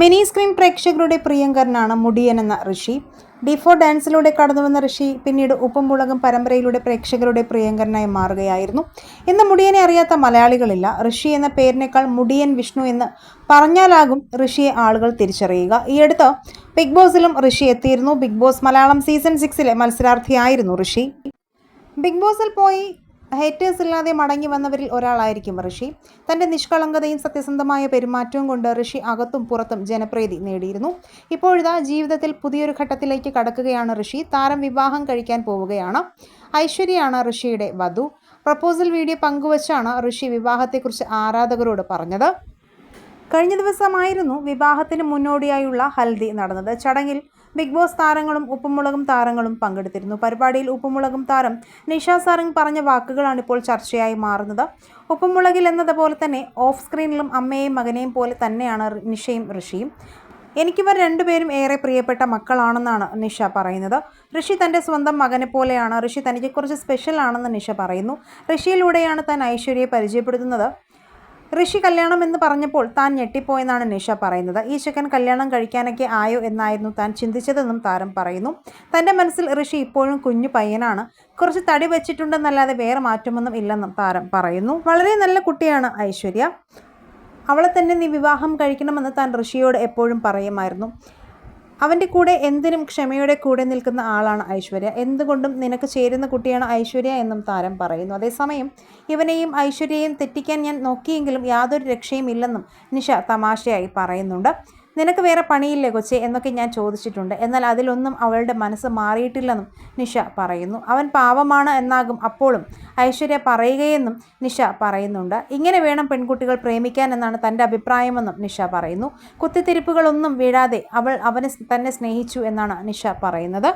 Mini screen പ്രേക്ഷകരുടെ പ്രിയങ്കരനാണ് മുടിയൻ എന്ന ഋഷി. ഡിഫോ ഡാൻസിലൂടെ കടന്നുവന്ന ഋഷി പിന്നീട് ഉപ്പും മുളകും പരമ്പരയിലൂടെ പ്രേക്ഷകരുടെ പ്രിയങ്കരനായി മാറുകയായിരുന്നു. ഇന്ന് മുടിയനെ അറിയാത്ത മലയാളികളില്ല. ഋഷി എന്ന പേരിനേക്കാൾ മുടിയൻ വിഷ്ണു എന്ന് പറഞ്ഞാലാകും ഋഷിയെ ആളുകൾ തിരിച്ചറിയുക. ഈയടുത്ത് ബിഗ് ബോസിലും ഋഷി എത്തിയിരുന്നു. ബിഗ് ബോസ് മലയാളം സീസൺ സിക്സിലെ മത്സരാർത്ഥിയായിരുന്നു ഋഷി. ബിഗ് ബോസിൽ പോയി ഹേറ്റേഴ്സ് ഇല്ലാതെ മടങ്ങി വന്നവരിൽ ഒരാളായിരിക്കും ഋഷി. തന്റെ നിഷ്കളങ്കതയും സത്യസന്ധമായ പെരുമാറ്റവും കൊണ്ട് ഋഷി അകത്തും പുറത്തും ജനപ്രീതി നേടിയിരുന്നു. ഇപ്പോഴിതാ ജീവിതത്തിൽ പുതിയൊരു ഘട്ടത്തിലേക്ക് കടക്കുകയാണ് ഋഷി. താരം വിവാഹം കഴിക്കാൻ പോവുകയാണ്. ഐശ്വര്യയാണ് ഋഷിയുടെ വധു. പ്രപ്പോസൽ വീഡിയോ പങ്കുവച്ചാണ് ഋഷി വിവാഹത്തെക്കുറിച്ച് ആരാധകരോട് പറഞ്ഞത്. കഴിഞ്ഞ ദിവസമായിരുന്നു വിവാഹത്തിന് മുന്നോടിയായുള്ള ഹൽദി നടന്നത്. ചടങ്ങിൽ ബിഗ് ബോസ് താരങ്ങളും ഉപ്പുമുളകും താരങ്ങളും പങ്കെടുത്തിരുന്നു. പരിപാടിയിൽ ഉപ്പുമുളകും താരം നിഷ സാറിങ് പറഞ്ഞ വാക്കുകളാണ് ഇപ്പോൾ ചർച്ചയായി മാറുന്നത്. ഉപ്പുമുളകിൽ എന്നതുപോലെ തന്നെ ഓഫ് സ്ക്രീനിലും അമ്മയെയും മകനെയും പോലെ തന്നെയാണ് നിഷയും ഋഷിയും. എനിക്കിവർ രണ്ടുപേരും ഏറെ പ്രിയപ്പെട്ട മക്കളാണെന്നാണ് നിഷ പറയുന്നത്. ഋഷി തന്റെ സ്വന്തം മകനെ പോലെയാണ്. ഋഷി തനിക്ക് കുറച്ച് സ്പെഷ്യൽ ആണെന്ന് നിഷ പറയുന്നു. ഋഷിയിലൂടെയാണ് താൻ ഐശ്വര്യയെ പരിചയപ്പെടുത്തുന്നത്. ഋഷി കല്യാണം എന്ന് പറഞ്ഞപ്പോൾ താൻ ഞെട്ടിപ്പോയെന്നാണ് നിഷ പറയുന്നത്. ഈ ചെക്കൻ കല്യാണം കഴിക്കാനൊക്കെ ആയോ എന്നായിരുന്നു താൻ ചിന്തിച്ചതെന്നും താരം പറയുന്നു. തന്റെ മനസ്സിൽ ഋഷി ഇപ്പോഴും കുഞ്ഞു പയ്യനാണ്. കുറച്ച് തടി വെച്ചിട്ടുണ്ടെന്നല്ലാതെ വേറെ മാറ്റമൊന്നും ഇല്ലെന്നും താരം പറയുന്നു. വളരെ നല്ല കുട്ടിയാണ് ഐശ്വര്യ. അവളെ തന്നെ നീ വിവാഹം കഴിക്കണമെന്ന് താൻ ഋഷിയോട് എപ്പോഴും പറയുമായിരുന്നു. അവന്റെ കൂടെ എന്തിനും ക്ഷമയോടെ കൂടെ നിൽക്കുന്ന ആളാണ് ഐശ്വര്യ. എന്തുകൊണ്ടും നിനക്ക് ചേരുന്ന കുട്ടിയാണ് ഐശ്വര്യ എന്നും താരം പറയുന്നു. അതേസമയം ഇവനെയും ഐശ്വര്യയെയും തെറ്റിക്കാൻ ഞാൻ നോക്കിയെങ്കിലും യാതൊരു രക്ഷയും ഇല്ലെന്നും നിഷ തമാശയായി പറയുന്നുണ്ട്. നിനക്ക് വേറെ പണിയില്ലേ കൊച്ചെ എന്നൊക്കെ ഞാൻ ചോദിച്ചിട്ടുണ്ട്. എന്നാൽ അതിലൊന്നും അവളുടെ മനസ്സ് മാറിയിട്ടില്ലെന്നും നിഷ പറയുന്നു. അവൻ പാവമാണ് എന്നാകും അപ്പോഴും ഐശ്വര്യ പറയുകയെന്നും നിഷ പറയുന്നുണ്ട്. ഇങ്ങനെ വേണം പെൺകുട്ടികൾ പ്രേമിക്കാൻ എന്നാണ് തന്റെ അഭിപ്രായമെന്നും നിഷ പറയുന്നു. കുത്തിത്തിരിപ്പുകളൊന്നും വീഴാതെ അവൾ അവനെ തന്നെ സ്നേഹിച്ചു എന്നാണ് നിഷ പറയുന്നത്.